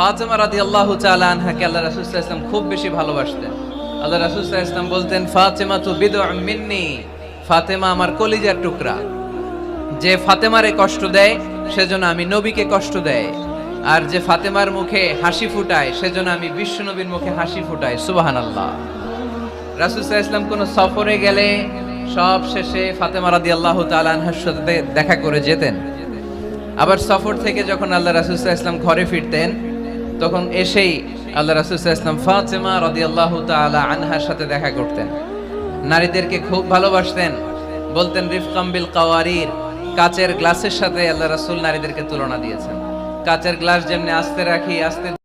ফাতেমা রাদি আল্লাহ আনহাকে আল্লাহ রাসুল্লাহ ইসলাম খুব বেশি ভালোবাসতেন। আল্লাহ রাসুল্লাহ ইসলাম বলতেন ফাতেমা তু বিদ মিন্নি। ফাতেমা আমার কলিজার টুকরা। যে ফাতেমারে কষ্ট দেয়, সেজন্য আমি নবীকে কষ্ট দেয়। আর যে ফাতেমার মুখে হাসি ফুটায়, সেজন্য আমি বিশ্ব নবীর মুখে হাসি ফুটাই। সুবাহান আল্লাহ রাসুসাহ ইসলাম কোন সফরে গেলে সব শেষে ফাতেমা রাদি আল্লাহ তালানহার সাথে দেখা করে যেতেন। আবার সফর থেকে যখন আল্লাহ রাসুসাহ ইসলাম ঘরে ফিরতেন তখন এসেই আল্লাহ রাসুলাম ফাতেমা রদি আল্লাহ তালা আনহার সাথে দেখা করতেন। নারীদেরকে খুব ভালোবাসতেন। বলতেন রিফকাম্বিল কাওয়ারির। কাচের গ্লাসের সাথে আল্লাহ রাসুল নারীদেরকে তুলনা দিয়েছেন। কাচের গ্লাস যেমনি আস্তে রাখি, আস্তে